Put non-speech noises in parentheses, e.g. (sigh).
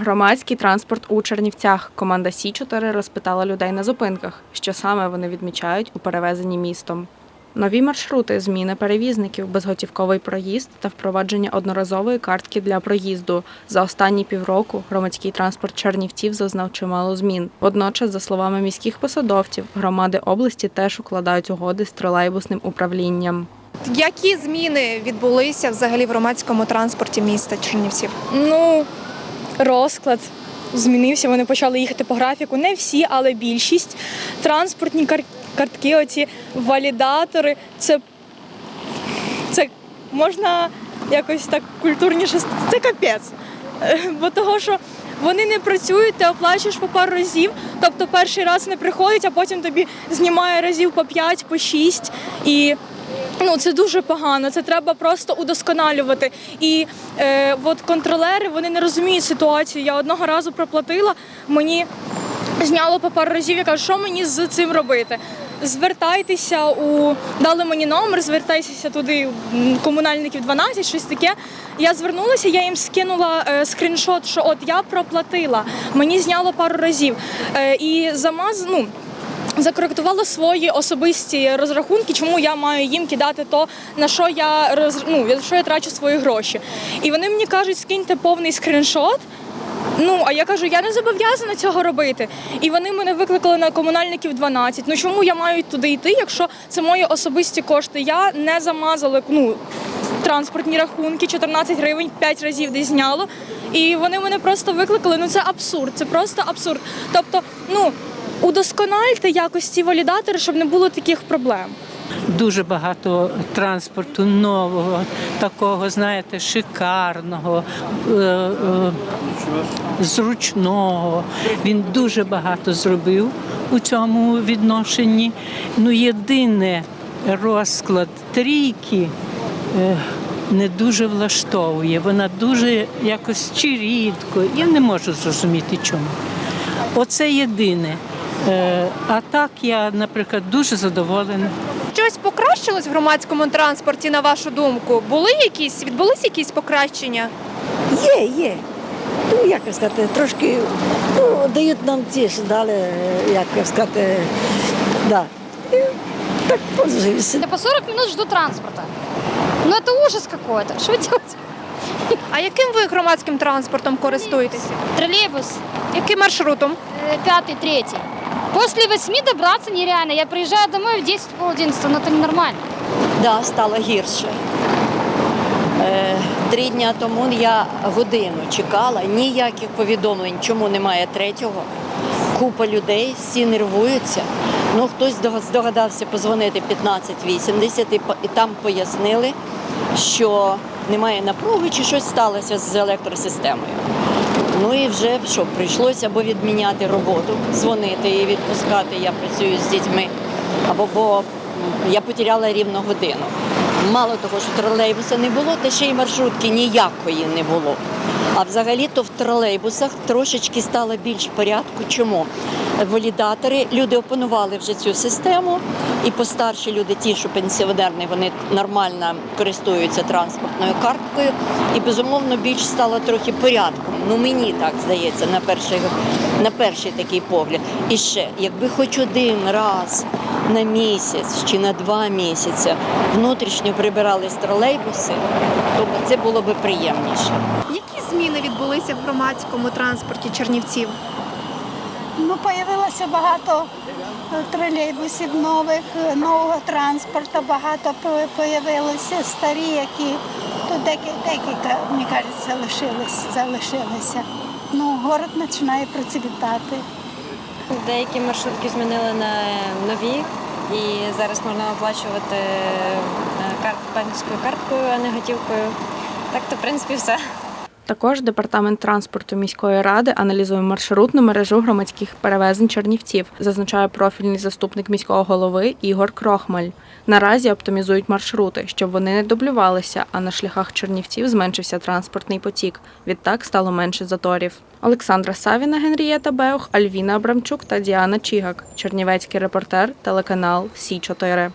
Громадський транспорт у Чернівцях. Команда Сі 4 розпитала людей на зупинках, що саме вони відмічають у перевезенні містом. Нові маршрути, зміни перевізників, безготівковий проїзд та впровадження одноразової картки для проїзду. За останні півроку громадський транспорт Чернівців зазнав чимало змін. Водночас, за словами міських посадовців, громади області теж укладають угоди з тролейбусним управлінням. Які зміни відбулися взагалі в громадському транспорті міста Чернівців? Ну, розклад змінився. Вони почали їхати по графіку. Не всі, але більшість. Транспортні кар- картки, оці валідатори. Це, це можна якось так культурніше. Це капець. (laughs) Бо того, що вони не працюють, ти оплачуєш по пару разів. Тобто перший раз не приходить, а потім тобі знімає разів по 5, по 6. І Ну, це дуже погано. Це треба просто удосконалювати. І е, от контролери вони не розуміють ситуацію. Я одного разу проплатила, мені зняло по пару разів. Я кажу, що мені з цим робити? Звертайтеся у дали мені номер, звертайтеся туди, комунальників 12, щось таке. Я звернулася, я їм скинула е, скріншот, що от я проплатила, мені зняло пару разів. Е, і замаз, ну, закоректувала свої особисті розрахунки, чому я маю їм кидати то, на що я роз... ну, на що я трачу свої гроші. І вони мені кажуть, скиньте повний скріншот. Ну, а я кажу, я не зобов'язана цього робити. І вони мене викликали на комунальників 12. Ну чому я маю туди йти, якщо це мої особисті кошти? Я не замазала ну, транспортні рахунки, 14 гривень, 5 разів десь зняло. І вони мене просто викликали. Ну це абсурд, це просто абсурд. Тобто, ну удоскональте якось ці валідатори, щоб не було таких проблем. Дуже багато транспорту нового, такого, знаєте, шикарного, е, е, зручного. Він дуже багато зробив у цьому відношенні. Ну, єдине розклад трійки. е, Не дуже влаштовує, вона дуже якось чи рідко. Я не можу зрозуміти чому. Оце єдине. Е, А так я, наприклад, дуже задоволена. Щось покращилось в громадському транспорті, на вашу думку? Були якісь, відбулись якісь покращення? Є, є. Ну, як сказати, трошки ну, дають нам ці ж дали, як сказати, да. І так пользуюся. Я по 40 минут жду транспорта. Ну это ужас какой-то. Что делать? А яким ви громадським транспортом користуєтеся? Троллейбус, Яким маршрутом? э, пятый, третий. После восьми добраться нереально. Я приезжаю домой в 10 пол одиннадцатого, но это ненормально. Да, стало гірше. Е, Три дні тому я годину чекала, ніяких повідомлень, чому немає третього. Купа людей, всі нервуються. Ну, хтось здогадався позвонити 1580 і і там пояснили, що немає напруги чи щось сталося з електросистемою. Ну і вже що, прийшлося або відміняти роботу, дзвонити і відпускати. Я працюю з дітьми, або бо я потеряла рівно годину. Мало того, що тролейбуса не було, та ще й маршрутки ніякої не було. А взагалі-то в тролейбусах трошечки стало більш порядку. Чому? Валідатори, люди опанували вже цю систему, і постарші люди, ті, що пенсіонерні, вони нормально користуються транспортною карткою. І безумовно більш стало трохи порядку. Ну мені так здається, на перший, на перший такий погляд. І ще, якби хоч один раз на місяць чи на два місяці внутрішньо прибирались тролейбуси, то це було би приємніше. Які зміни відбулися в громадському транспорті Чернівців? Ну, появилося багато е, тролейбусів нових, е, нового транспорту, багато по- появилося старі, які тут декілька, мені кажеться, залишилися. Ну, город починає процвітати. Деякі маршрутки змінили на нові, і зараз можна оплачувати е, карт, банківською карткою, а не готівкою. Так то, в принципі, все. Також департамент транспорту міської ради аналізує маршрутну мережу громадських перевезень Чернівців, зазначає профільний заступник міського голови Ігор Крохмаль. Наразі оптимізують маршрути, щоб вони не дублювалися, а на шляхах Чернівців зменшився транспортний потік. Відтак стало менше заторів. Олександра Савіна, Генрієта Беух, Альвіна Абрамчук та Діана Чігак. Чернівецький репортер, телеканал Сі 4